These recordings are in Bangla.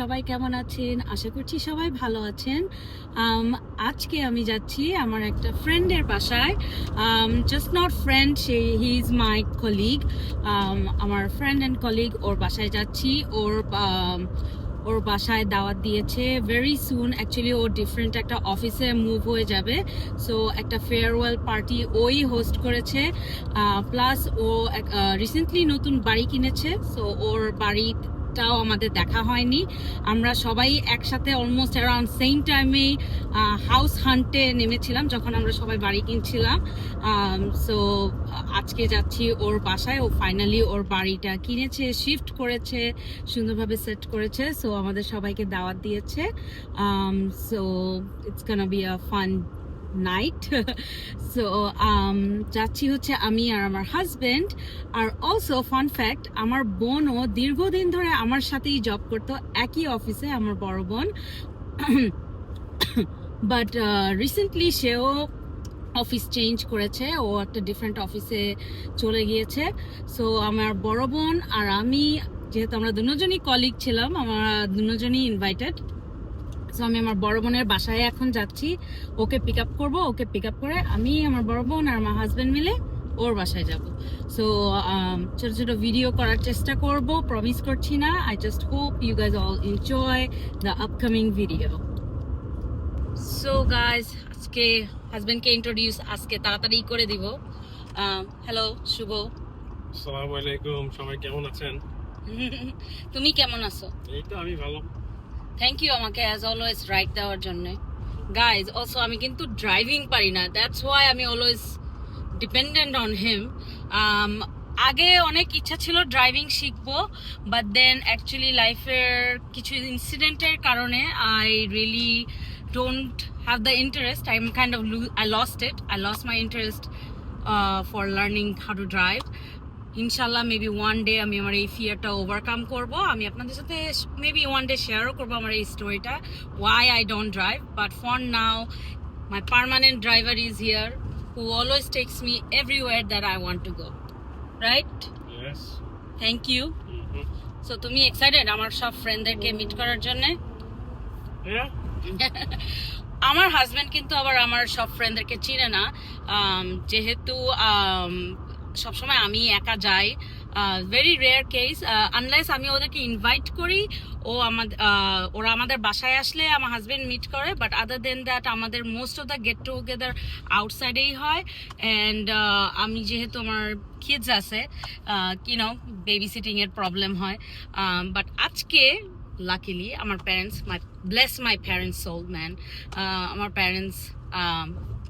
সবাই কেমন আছেন? আশা করছি সবাই ভালো আছেন। আজকে আমি যাচ্ছি আমার একটা ফ্রেন্ডের বাসায়। জাস্ট নট ফ্রেন্ড সে হি ইজ মাই কলিগ আমার ফ্রেন্ড অ্যান্ড কলিগ ওর বাসায় যাচ্ছি। ওর ওর বাসায় দাওয়াত দিয়েছে ভেরি সুন অ্যাকচুয়ালি ও ডিফারেন্ট একটা অফিসে মুভ হয়ে যাবে। সো একটা ফেয়ারওয়েল পার্টি ওই হোস্ট করেছে। প্লাস ও রিসেন্টলি নতুন বাড়ি কিনেছে। সো ওর বাড়িটাও আমাদের দেখা হয়নি। আমরা সবাই একসাথে অলমোস্ট অ্যারাউন্ড সেম টাইমে হাউস হান্টে নেমেছিলাম, যখন আমরা সবাই বাড়ি কিনছিলাম। সো আজকে যাচ্ছি ওর বাসায়। ও ফাইনালি ওর বাড়িটা কিনেছে শিফট করেছে, সুন্দরভাবে সেট করেছে। সো আমাদের সবাইকে দাওয়াত দিয়েছে। So it's gonna be a fun night so um, যাচ্ছি হচ্ছে আমি আর আমার হাজব্যান্ড আর অলসো ফান ফ্যাক্ট আমার বোনও দীর্ঘদিন ধরে আমার সাথেই জব করতো একই অফিসে আমার বড় বোন. বাট রিসেন্টলি সেও অফিস চেঞ্জ করেছে ও একটা ডিফারেন্ট অফিসে চলে গিয়েছে। সো আমার বড় বোন আর আমি যেহেতু আমরা দুজনই কলিগ ছিলাম আমরা দুজনই ইনভাইটেড সো আমি আমার বড় বোনের বাসায় এখন যাচ্ছি। ওকে পিক আপ করব ওকে পিক আপ করে আমি আমার বড় বোন আর আমার হাজব্যান্ড মিলে ওর বাসায় যাব। সো ছোটো ছোটো ভিডিও করার চেষ্টা করব প্রমিস করছি না। I just hope you guys all enjoy the upcoming video so guys আজকে হাজবেন্ডকে ইন্ট্রোডিউস আজকে তাড়াতাড়ি করে দিব। হ্যালো শুভ। আসসালামু আলাইকুম সবাই কেমন আছেন? তুমি কেমন আছো? এই তো আমি ভালো। থ্যাংক ইউ আমাকে অ্যাজ অলওয়েজ রাইট দেওয়ার জন্য। গাইজ অলসো আমি কিন্তু ড্রাইভিং পারি না। দ্যাটস ওয়াই আমি অলওয়েজ ডিপেন্ডেন্ট অন হিম আগে অনেক ইচ্ছা ছিল ড্রাইভিং শিখব বাট দেন অ্যাকচুয়ালি লাইফের কিছু ইনসিডেন্টের কারণে I really don't have the interest I am kind of I lost it I lost my interest for learning how to drive ইনশাল্লাহ মেবি ওয়ান ডে আমি আমার এই ফিয়ারটা ওভারকাম করব। আমি আপনাদের সাথে মেবি ওয়ান ডে শেয়ারও করব আমার এই স্টোরিটা why I don't drive but for now my permanent driver is here who always takes me everywhere that I want to go right thank you so তুমি এক্সাইটেড আমার সব ফ্রেন্ডদেরকে মিট করার জন্য? আমার হাজব্যান্ড কিন্তু আবার আমার সব ফ্রেন্ডদেরকে চিনে না। যেহেতু সবসময় আমি একা যাই। ভেরি রেয়ার কেস আনলেস আমি ওদেরকে ইনভাইট করি, ও আমাদের ওরা আমাদের বাসায় আসলে আমার হাজব্যান্ড মিট করে বাট আদার দেন দ্যাট আমাদের most of the get together আউটসাইডেই হয়। অ্যান্ড আমি যেহেতু আমার কিডস আছে কিনো বেবি সিটিংয়ের প্রবলেম হয়। বাট আজকে লাকিলি আমার parents my bless my parents soul man আমার প্যারেন্টস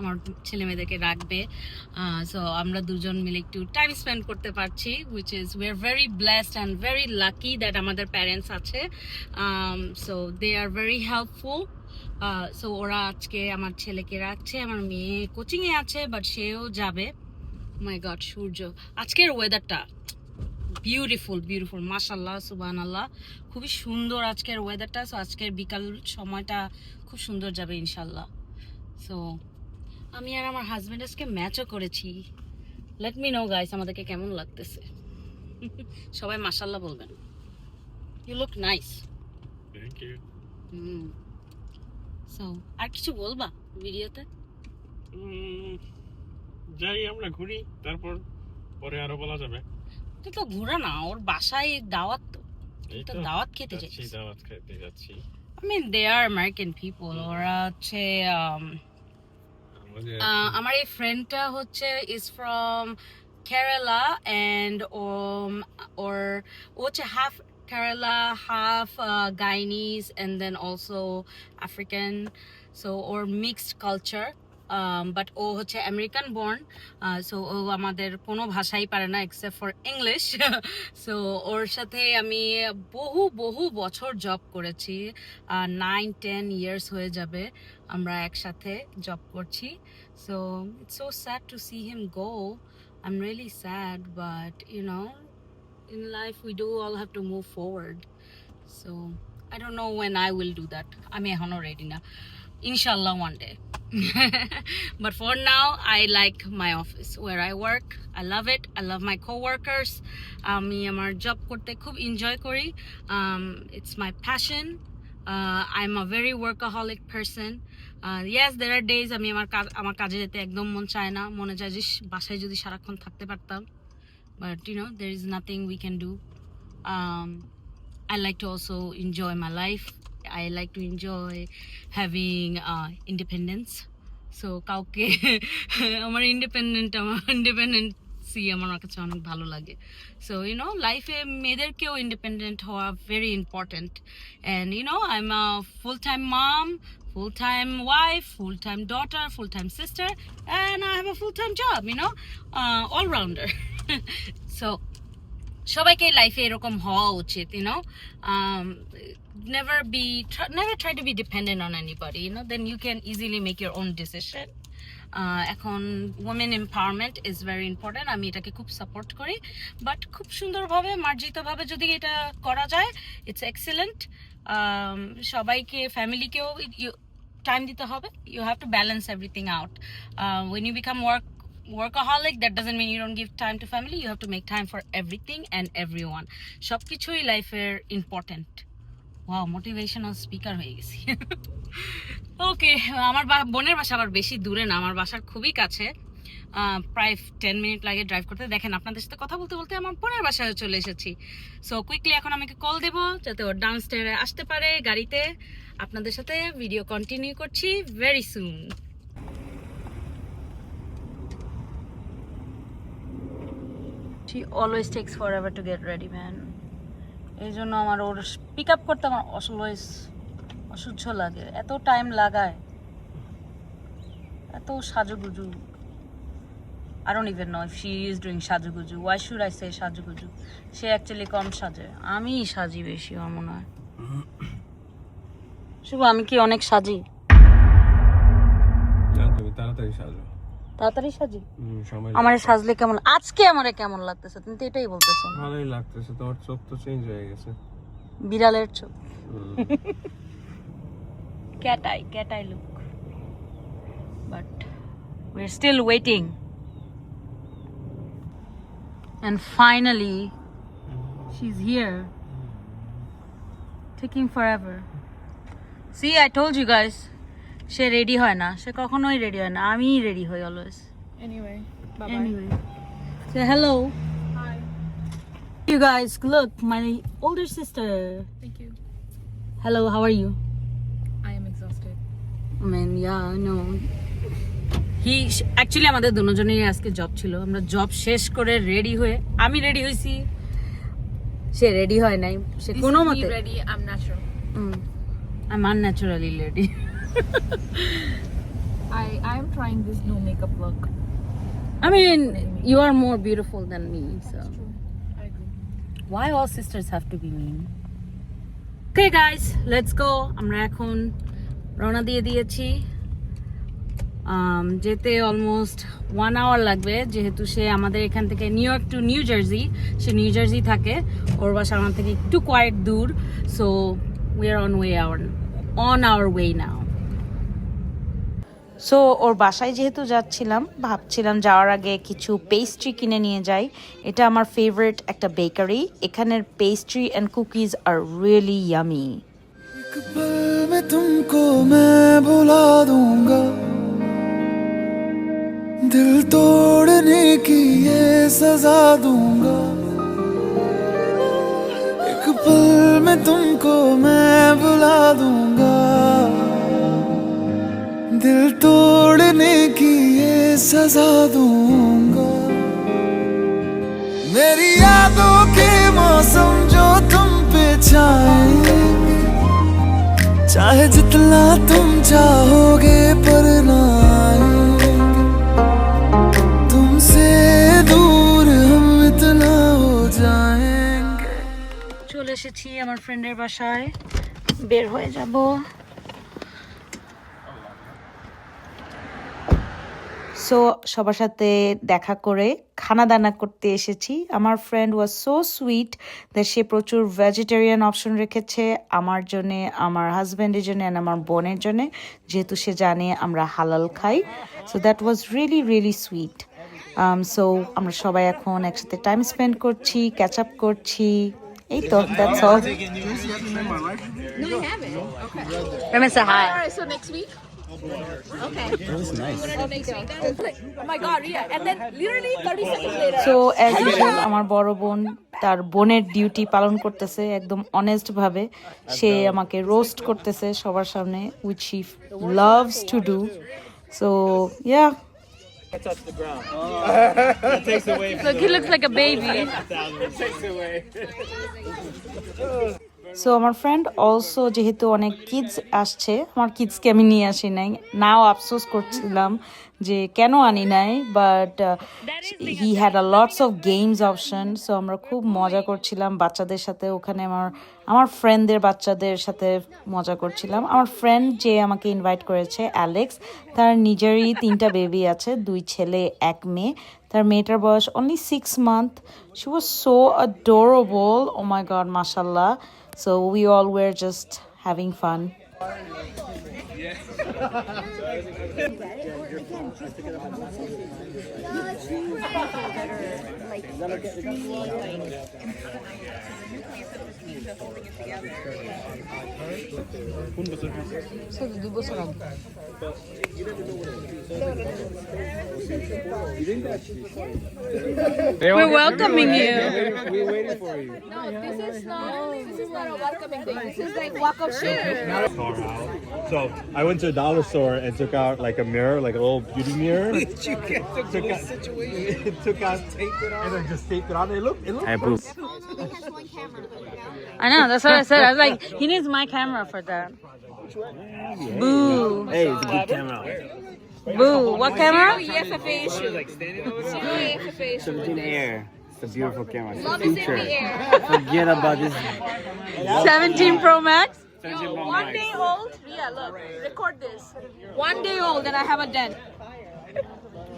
আমার ছেলে মেয়েদেরকে রাখবে সো আমরা দুজন মিলে একটু টাইম স্পেন্ড করতে পারছি which is we are very blessed and very lucky that আমাদের প্যারেন্টস আছে। So they are very helpful so ওরা আজকে আমার ছেলেকে রাখছে, আমার মেয়ে কোচিংয়ে আছে বাট সেও যাবে। My God Surya. আজকের ওয়েদারটা বিউটিফুল বিউটিফুল মাশাল্লাহ সুবান আল্লাহ খুবই সুন্দর আজকের ওয়েদারটা সো আজকের বিকাল সময়টা খুব সুন্দর যাবে ইনশাল্লাহ সো আমি আর আমার হাজব্যান্ড আজকে ম্যাচও করেছি। লেট মি নো গাইস আমাদেরকে কেমন লাগতেছে? সবাই মাশাল্লাহ বলবেন। You look nice thank you hmm. So আর কিছু বলবা ভিডিওতে? যাই আমরা ঘুরি তারপর পরে আরও বলা যাবে। এটা তো ঘোরা না ওর বাসায় দাওয়াত তো। দাওয়াত খেতে যাচ্ছি দাওয়াত খেতে যাচ্ছি। I mean, they are American people. ওরা হচ্ছে um, আমার এই ফ্রেন্ডটা হচ্ছে ইজ ফ্রম কেরালা অ্যান্ড ওর ও হচ্ছে half Kerala half Guinean and then also African so or mixed culture but ও হচ্ছে আমেরিকান বর্ন সো ও আমাদের কোনো ভাষাই পারে না এক্সেপ্ট ফর ইংলিশ সো ওর সাথে আমি বহু বহু বছর জব করেছি। নাইন টেন ইয়ার্স হয়ে যাবে। আমরা একসাথে জব করছি so it's so sad to see him go I am really sad but you know in life we do all have to move forward so i don't know when i will do that আমি এখনও রেডি না ইনশাল্লাহ one day but for now, I like my office where I work. I love it. I love my co-workers. আমি আমার জব করতে খুব এনজয় করি um, it's my passion uh, I'm a very workaholic person uh, yes there are days আমি আমার কাজ আমার কাজে যেতে একদম মন চায় না মনে চায় যে বাসায় যদি সারাক্ষণ থাকতে পারতাম know there is nothing we can do um, I like to also enjoy my life. I like to enjoy having uh, independence. So কাউকে আমার ইন্ডিপেন্ডেন্ট আমার ইন্ডিপেন্ডেন্সি আমার কাছে অনেক ভালো লাগে। সো ইউ নো লাইফে মেয়েদেরকেও ইন্ডিপেন্ডেন্ট হওয়া very important and you know I am a full time mom full time wife full time daughter full time sister and I have a full time job you know allrounder so সবাইকে লাইফে এরকম হওয়া উচিত you know never be never try to be dependent on anybody you know then you can easily make your own decision এখন women empowerment is very important আমি এটাকে খুব সাপোর্ট করি। বাট খুব সুন্দরভাবে, মার্জিতভাবে যদি এটা করা যায় ইটস এক্সেলেন্ট সবাইকে ফ্যামিলিকেও টাইম দিতে হবে। You have to balance everything out when you become work workaholic, that doesn't mean you don't give time to family, you have to make time for everything and everyone সবকিছুই লাইফের ইম্পর্টেন্ট ওয়াও মোটিভেশনাল স্পিকার হয়ে গেছি। ওকে আমার বোনের বাসা আবার বেশি দূরে না আমার বাসার খুবই কাছে। প্রায় টেন মিনিট লাগে ড্রাইভ করতে। দেখেন আপনাদের সাথে কথা বলতে বলতে আমার বোনের বাসায় চলে এসেছি। সো কুইকলি এখন আমাকে কল দেবো যাতে ওর ডাউন স্টেয়ারে আসতে পারে গাড়িতে। আপনাদের সাথে ভিডিও কন্টিনিউ করছি very soon She always takes forever to get ready, man. এই জন্য আমার ওর পিক আপ করতে আমার অলওয়েজ অসহ্য লাগে। এত টাইম লাগায়। এত সাজুগুজু। Don't even know if she is doing সাজুগুজু। Why should I say সাজুগুজু? সে অ্যাকচুয়ালি কম সাজে। আমি সাজি বেশি আমার মনে হয়। শুভ, আমি কি অনেক সাজি? তাড়াতাড়ি সাজো। তাড়াতাড়ি সাজি আমার সাজলে কেমন আজকে আমারে কেমন লাগতেছে তুমি তো এটাই বলতেছো ভালোই লাগতেছে তোমার চোখ তো চেঞ্জ হয়ে গেছে বিড়ালের চোখ cat eye look. But we're still waiting. And finally, she's here. Taking forever. See, I told you guys. সে রেডি হয় না সে কখনোই রেডি হয় না আমি রেডি হই always anyway hello hi you look, look my sister. Thank you. Hello, hello how are you I am I mean, yeah, I know he actually আমাদের দুজনেরই আজকে জব ছিল। আমরা জব শেষ করে রেডি হয়ে আমি রেডি হইছি সে রেডি হয় নাই। সে কোনো মতে ready I am natural hmm I am unnaturally ready I I am trying this no makeup look. I mean you are more beautiful than me so I agree. why all sisters have to be mean? Okay guys let's go. আমরা এখন রওনা দিয়ে দিয়েছি। Um, যেতে অলমোস্ট ওয়ান আওয়ার লাগবে যেহেতু সে আমাদের এখান থেকে New York to New Jersey say New Jersey থাকে। ওর বাসা আমার থেকে একটু কোয়াইট দূর। So we are on way our on our way now so ওর বাসায় যেহেতু যাচ্ছিলাম ভাবছিলাম যাওয়ার আগে কিছু পেস্ট্রি কিনে নিয়ে যাই এটা আমার ফেভারিট একটা বেকারি এখানের pastry and cookies are really yummy एक पल में तुमको मैं भुला दूंगा दिल तोड़ने की ये सजा दूंगा एक पल में तुमको मैं भुला दूंगा दिल तोड़ने की ये सजा दूंगा मेरी यादों के मौसम जो तुम पे छाएंगे चाहे जितना तुम चाहोगे पर ना आएंगे तुमसे दूर हम इतना हो जाएंगे চলে এসেছি আমার ফ্রেন্ডের বাসায় বের হয়ে যাব সো সবার সাথে দেখা করে খানা দানা করতে এসেছি। আমার friend was so sweet that সে প্রচুর ভেজিটেরিয়ান অপশন রেখেছে আমার জন্যে আমার হাজব্যান্ডের জন্য অ্যান্ড আমার বোনের জন্য। যেহেতু সে জানে আমরা হালাল খাই। So that was really really sweet so Um, আমরা সবাই এখন একসাথে টাইম স্পেন্ড করছি ক্যাচ আপ করছি। এই তো দ্যাটস অল সো আমার বড় বোন তার বোনের ডিউটি পালন করতেছে একদম অনেস্ট ভাবে। সে আমাকে রোস্ট করতেছে সবার সামনে which he loves to do so yeah Look, he looks like a baby. So আমার ফ্রেন্ড অলসো যেহেতু অনেক কিডস আসছে, আমার কিডসকে আমি নিয়ে আসি নাই। নাও আফসোস করছিলাম যে কেন আনি নাই but he had a lots of games option so আমরা খুব মজা করছিলাম বাচ্চাদের সাথে। ওখানে আমার আমার ফ্রেন্ডদের বাচ্চাদের সাথে মজা করছিলাম। আমার ফ্রেন্ড যে আমাকে ইনভাইট করেছে অ্যালেক্স তার নিজেরই তিনটা বেবি আছে, দুই ছেলে, এক মেয়ে। তার মেয়েটার বয়স only six month she was so adorable oh my god mashallah so we all were just having fun We're welcoming you. No, this is not. This is not a welcoming thing. This is like walk of shame. So I went to a dollar store and took out like a mirror, like a little beauty mirror. took out, took out, taped it on, and then just taped it on. It looked, it looked. I approve. I know, that's what I said. I was like, he needs my camera for that. Boo. Hey, it's a good camera. Boo. What camera? EFFA issue. EFFA issue. 17 Air. It's a beautiful camera. It's the Love is in future. the air. Forget about this. 17 Pro Max? One day old. Yeah, look. Record this. One day old and I have a dent.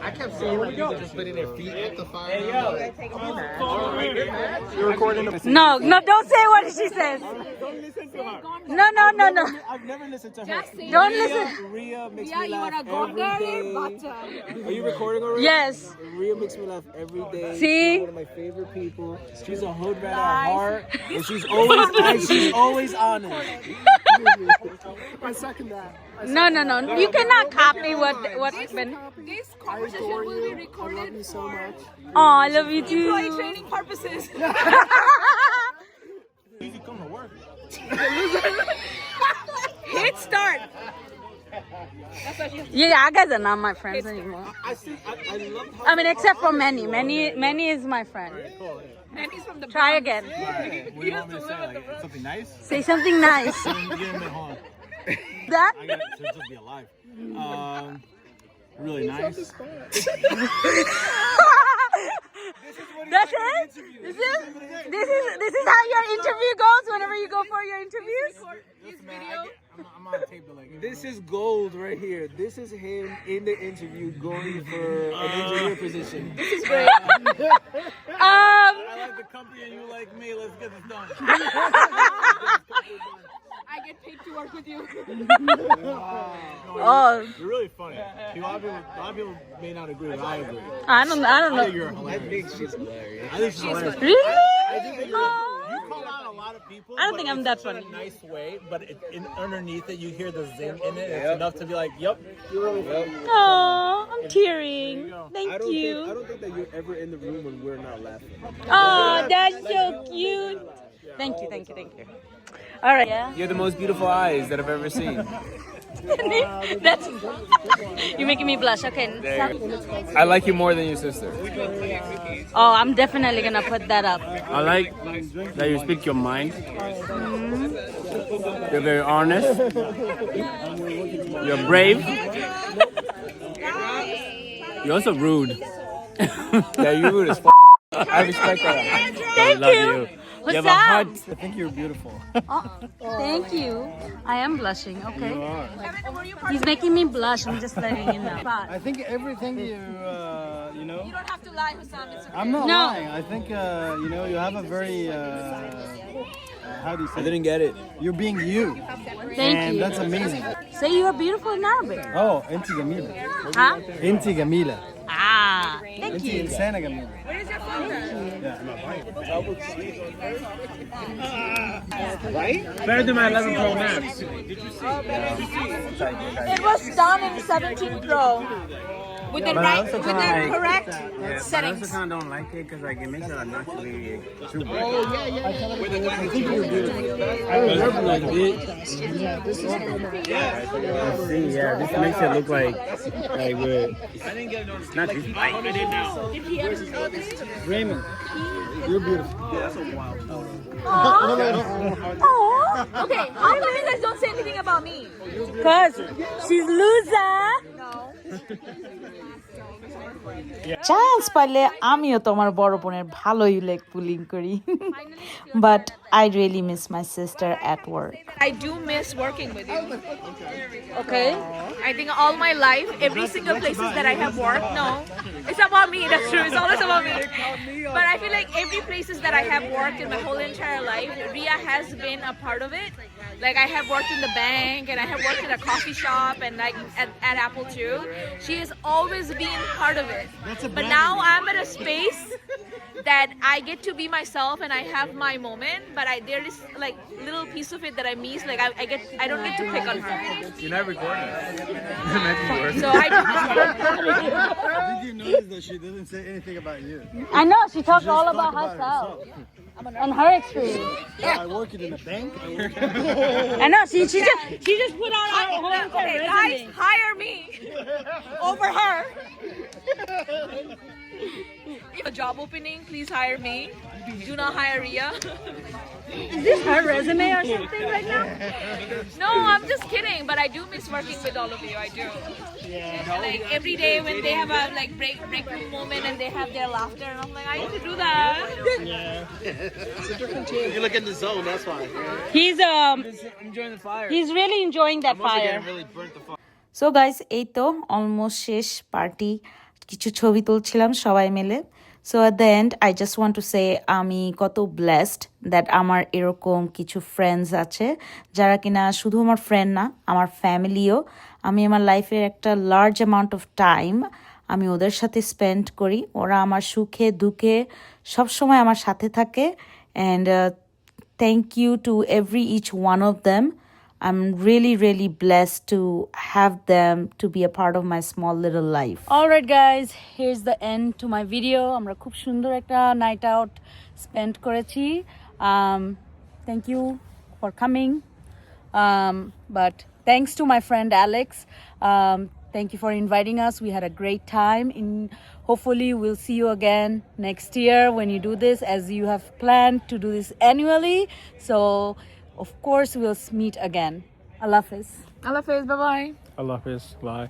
I kept saying, no, no, don't say what she says. Don't listen to her. No, no, no, no. I've never listened to her. Just say Don't listen. Rhea makes Yeah, me you laugh wanna go every there, day. but Are you recording already? Yes. Rhea makes me laugh every day. See? She's one of my favorite people. She's a hood rat at heart, and she's always and she's always honest. I second that. No, no, no. You cannot copy what what's been. this conversation will be recorded you so much. Oh, I love you too. for training purposes. Hit start. Yeah, you guys are not my friends anymore. I see. I, I love how I mean, except for Manny. Manny, Manny is my friend. And he's from the Try again. What do you want me to say? Like something nice? Say something nice. Give me hold on. That? I got to just be alive. Um, really nice. That's it? This is this is this is how your interview goes whenever you go for your interviews? Listen, man, I get, I'm, I'm on tape, but this is gold right here. This is him in the interview going for an engineer position. Um I like the company and you like me. Let's get this done. I to work with you. oh You're really funny. A lot of people, a lot of people may not agree, but I agree. I don't I don't I think know. you're hilarious. I think she's hilarious. I think she's hilarious. Really? I think that you're, you call out a lot of people. I don't think I'm that funny. In a nice way, but it, in, underneath it, you hear the zing in it. It's enough to be like, "Yep, you're. Oh, I'm tearing. I Thank don't you. Think, I don't think that you're ever in the room when we're not laughing. Oh, that's so cute. Thank you, thank you, thank you. All right. Yeah. You have the most beautiful eyes that I've ever seen. That's you're making me blush. Okay. so- I like you more than your sister. oh, I'm definitely gonna put that up. I like that you speak your mind. Mm-hmm. You're very honest. You're brave. You're also rude. Yeah, you rude as f- I respect that. Thank love you. you. What's you have a heart. I think you're beautiful. Oh, thank you. I am blushing. Okay. You are. He's making me blush. I'm just letting you know. But I think everything you uh, you know. You don't have to lie, Hussam. It's okay. I'm not No. lying. I think uh, you know you have a very uh, how do you say? I didn't get it. You're being you, and that's amazing. Say you are beautiful in Arabic. Oh, Inti Gamila. Huh? Inti Gamila. Thank you. in Santa. Where's your phone? Yeah. Right? Better than my 11 Pro Max. Did you see? It was done in 17 Pro with the right, with the like, correct yeah, settings. I also kind of don't like it because like it makes it unnaturally too bright. Oh yeah, yeah, yeah. I think you're remember like this. Yeah, this is yeah. See, yeah, this makes it look like like we're. I didn't get it. Not just bright. Did he ever tell this? Raymond, you're beautiful. Yeah, that's a wild photo. Aww. okay, how come you guys don't say anything about me? Cause she's loser. Chance পাইলে আমিও তোমার বড় বোনের ভালোই লেগ পুলিং করি but I really miss my sister at work I do miss working with you. Okay. I think all my life, every single places that I have worked, no, it's about me. That's true. It's always about me. But I feel like every places that I have worked in my whole entire life, Ria has been a part of it. Like I have worked in the bank and I have worked in a coffee shop and like at, at Apple too. She has always been part of it. But now I'm at a space that I get to be myself and I have my moment, but I there is like little piece of it that I miss. Like I, I get I don't get to pick on her. You're not recording. that might be worse. So I Did you notice that she didn't say anything about you? I know she talked all about about herself herself. and her experience. Yeah, I work it in a bank. I work I know she she just she just put on her whole entire okay, guys, hire me over her. If a job opening, please hire me. Do not hire Ria. Is this her resume or something right now? No, I'm just kidding. But I do miss working with all of you. I do. Yeah. Like every day when they have a like break break room moment and they have their laughter, and I'm like, I need to do that. You look in the zone, that's why. He's um I'm enjoying the fire. he's really enjoying that I'm also fire. getting really burnt the fuck. So guys এই তো অলমোস্ট শেষ পার্টি কিছু ছবি তুলছিলাম সবাই মিলে so at the end I just want to say আমি কত ব্লেসড দ্যাট আমার এরকম কিছু ফ্রেন্ডস আছে, যারা কিনা শুধু আমার ফ্রেন্ড না, আমার ফ্যামিলিও আমি আমার লাইফের একটা লার্জ অ্যামাউন্ট অফ টাইম আমি ওদের সাথে স্পেন্ড করি ওরা আমার সুখে, দুঃখে সবসময় আমার সাথে থাকে and thank you to every each one of them. I'm really, really blessed to have them to be a part of my small little life. Alright guys, here's the end to my video. আমরা খুব সুন্দর একটা নাইট আউট স্পেন্ড করেছি um, thank you for coming um, but thanks to my friend Alex um, thank you for inviting us we had a great time in hopefully we'll see you again next year when you do this as you have planned to do this annually so of course we'll meet again Allah Hafiz Allah Hafiz bye bye Allah Hafiz. Bye.